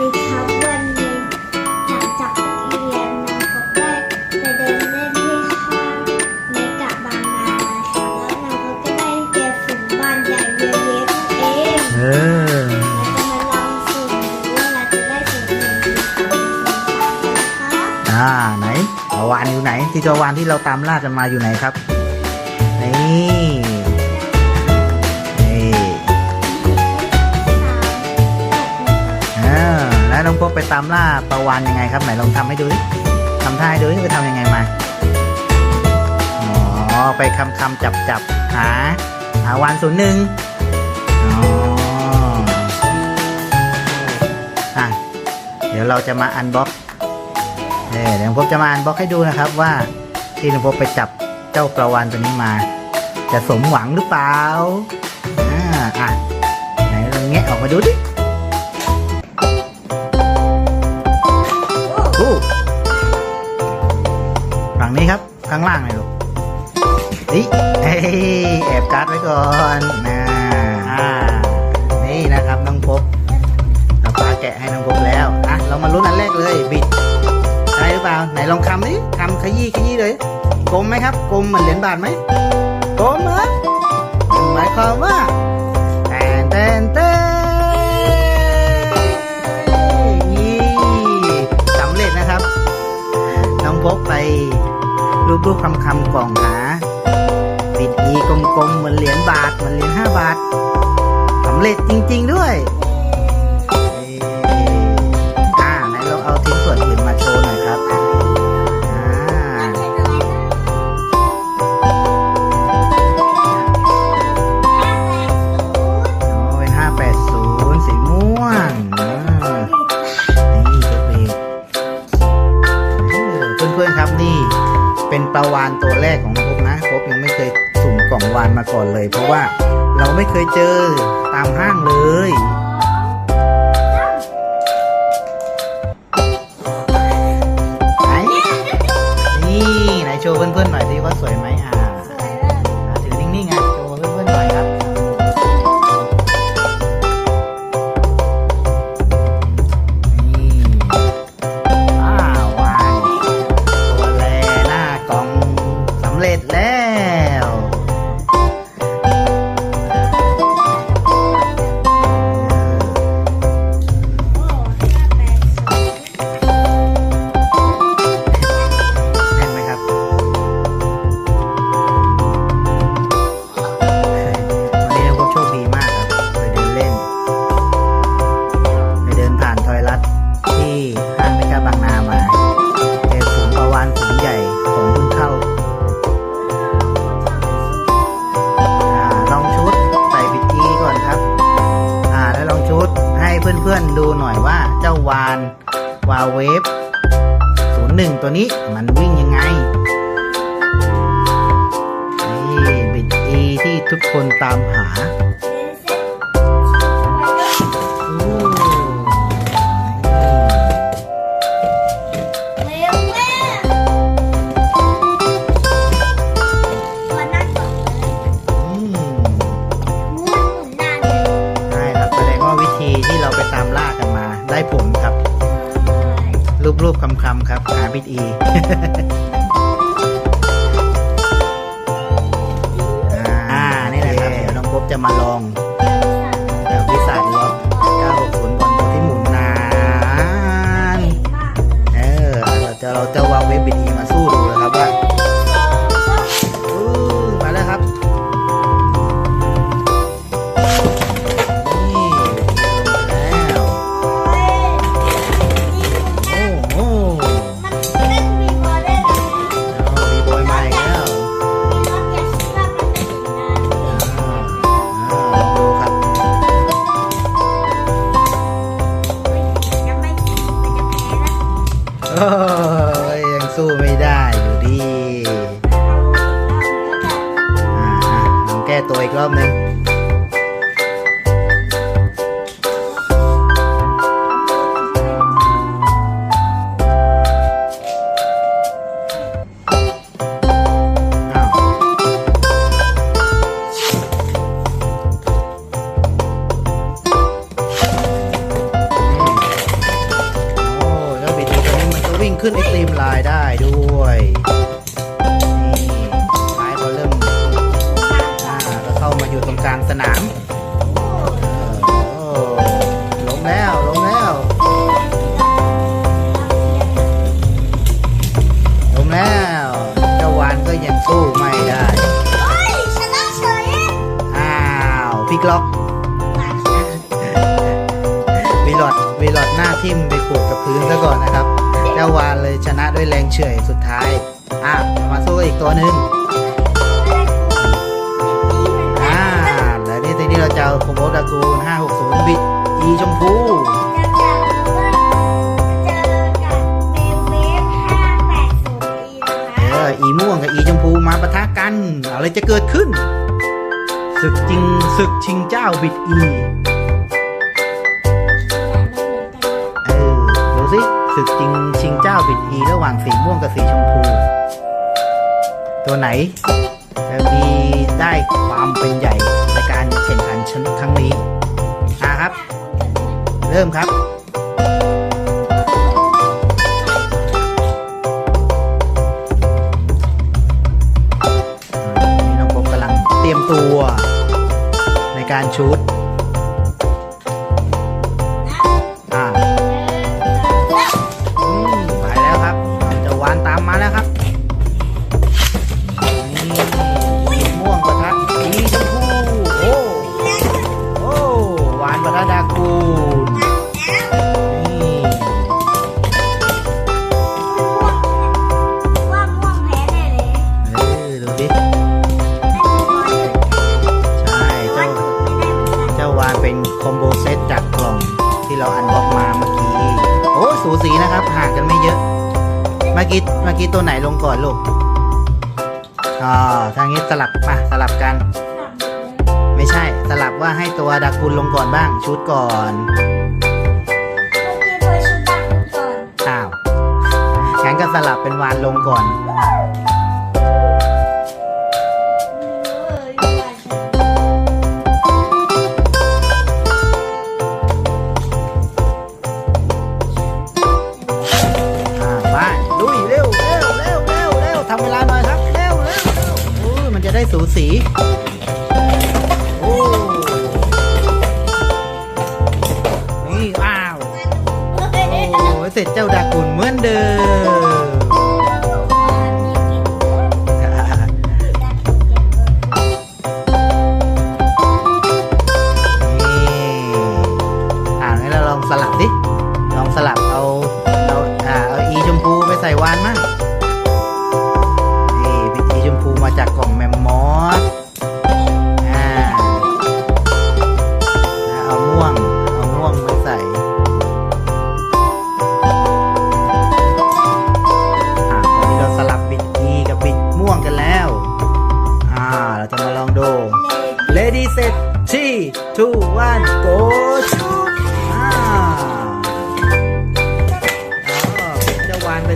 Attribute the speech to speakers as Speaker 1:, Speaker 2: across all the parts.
Speaker 1: ดีครับวันนี้หลังจากเรียนนะครับได้ไปเดินเล่นที่ห้างเมกะบางนานะคะแล้วเราก็ได้เจอฝูงบ้านใหญ่เยอะๆเอง
Speaker 2: เออ
Speaker 1: เราจะมาลองสุ่มดูว่าเราจะได้ตัวหนึ่งหรือสองอสามนะคะ
Speaker 2: อ่าไหนปลาวานอยู่ไหน ที่ตัววานที่เราตามล่ากันมาอยู่ไหนครับนี่ องพบไปตามล่าปลาวานยังไงครับไหนลองทำให้ดูดิทำท่าให้ดูดิไปทำยังไงมาอ๋อไปคำคำจับจับหาหาวานศูนย์หนึ่งอ๋ออะเดี๋ยวเราจะมาอันบ็อกเดี๋ยวผมจะมาอ่านบล็อกให้ดูนะครับว่าที่หลวงพ่อไปจับเจ้าปลาวานตัวนี้มา จะสมหวังหรือเปล่าอ่าอะไหนลองแงะออกมาดูดิ ฝั่งนี้ครับ ข้างล่างเลยลูกนี่เฮ้ยแอบการ์ดไว้ก่อนนะอ่านี่นะครับน้องพบเราปาแกะให้น้องพบแล้วอะเรามาลุ้นอันแรกเลยบิดได้หรือเปล่าไหนลองคำดิคำขยี้ขยี้เลยกลมไหมครับกลมเหมือนเหรียญบาทไหมกลมเหรอหมายความว่าแตนแตนแตนนี่สำเร็จนะครับ น้องพกไป รูปรูปคำคำกล่องหาปิดอีกลมๆเหมือนเหรียญบาท เหมือนเหรียญห้าบาทสำเร็จจริง ๆ ด้วยอ่าไหนเราเอาทิ้งส่วนอื่นมาโชว์หน่อยครับอ่าเป็นห้าแปดศูนย์สีม่วงนี่ตัวเอกเออเพื่อนๆครับนี่ เป็นปลาวานตัวแรกของผมนะผมยังไม่เคยสุ่มกล่องวานมาก่อนเลย เพราะว่าเราไม่เคยเจอตามห้างเลย ตัวนี้มันวิ่งยังไง นี่บิดอีที่ทุกคนตามหาอู้
Speaker 1: เร็วแม่ตัวหน้ากล่องเลย
Speaker 2: อืม
Speaker 1: ม้วนหมุนหน้าเลย
Speaker 2: ใช่ครับแสดงว่าวิธีที่เราไปตามล่ากันมาได้ผลครับ รูปรูปๆคำคำๆครับหาบิดอีอ่า นี่แหละครับ เดี๋ยวน้องพบจะมาลองแบบวิสัยรถ960บอลตัวที่หมุนนาน เออเราจะเราจะวางเว็บบิดอีมาสู้ดู อยู่ตรงกลางสนามเออโอ้ล้มแล้วล้มแล้วล้มแล้วเจ้าวานก็ยังสู้ไม่ได้
Speaker 1: โอ้ยชนะเฉย
Speaker 2: อ้าวพี่กล็อก
Speaker 1: หมาชนะ
Speaker 2: วีลอดวีลอดหน้าทิ่มไปขูดกับพื้นซะก่อนนะครับ เจ้าวานเลยชนะด้วยแรงเฉื่อยสุดท้าย อะ มาสู้กับอีกตัวหนึ่ง นี่ทีนี้เราจะเอาโคโมดากูล560 บิตอีชมพู
Speaker 1: จะจับว่าเอกับเมลเวฟ580ปีนะ
Speaker 2: เอ
Speaker 1: คะ
Speaker 2: ออีม่วงกับอีชมพูมาปะทะกัน อะไรจะเกิดขึ้น ศึกจริงศึกชิงเจ้าบิตอีเออดูสิศึกจริงชิงเจ้าบิดอีระหว่างสีม่วงกับสีชมพู ตัวไหนจะมีได้ เริ่มครับ นี่น้องพบกำลังเตรียมตัวในการชูด มื่อกี้
Speaker 1: เมื่อกี้
Speaker 2: ตัวไหนลงก่อนลูกอ๋อทางนี้สลับมาสลับกัน ไม่ใช่สลับว่าให้ตัวดากุลลงก่อนบ้าง ชุดก่อน
Speaker 1: เมื่อกี้ตัวชุดดำก่อน
Speaker 2: อ้าวงั้นก็สลับเป็นวานลงก่อน สูสีโอ้นี่ว้าว โอ้เสร็จเจ้าดากุลเหมือนเดิม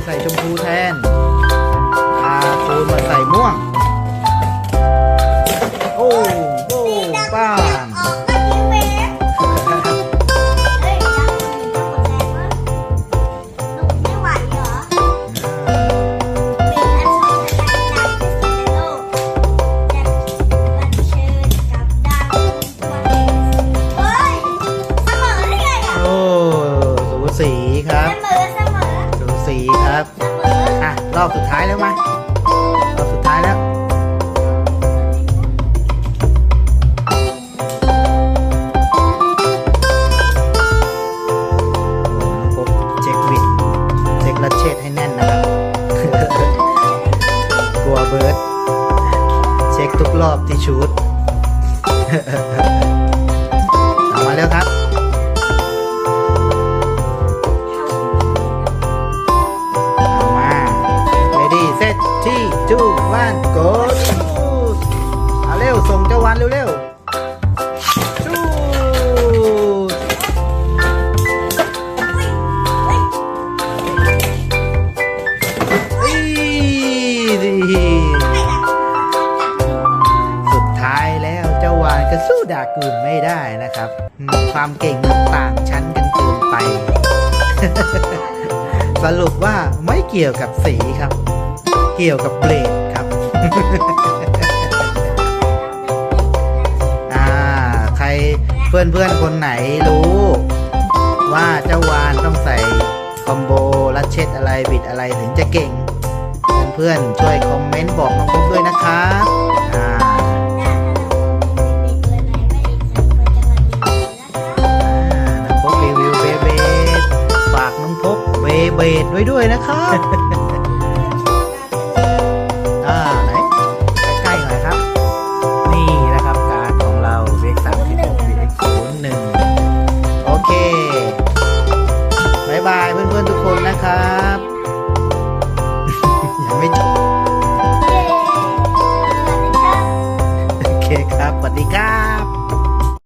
Speaker 2: ใส่ชมพูแทน
Speaker 1: เร็ว
Speaker 2: ๆ shoot
Speaker 1: เฮ้ย
Speaker 2: อีดีสุดท้ายแล้วเจ้าวานก็สู้ดากูลไม่ได้นะครับ ความเก่งมันต่างชั้นกันเกินไป สรุปว่าไม่เกี่ยวกับสีครับ เกี่ยวกับเบรดครับ เพื่อนเพื่อนๆคนไหนรู้ ว่าเจ้าวานต้องใส่คอมโบลัดเช็ดอะไรบิดอะไรถึงจะเก่ง เพื่อนๆช่วยคอมเมนต์บอกน้องพบด้วยนะครับอ่าน้องพบรีวิวเบเบดฝากน้องพบเบเบดไว้ด้วยนะครับ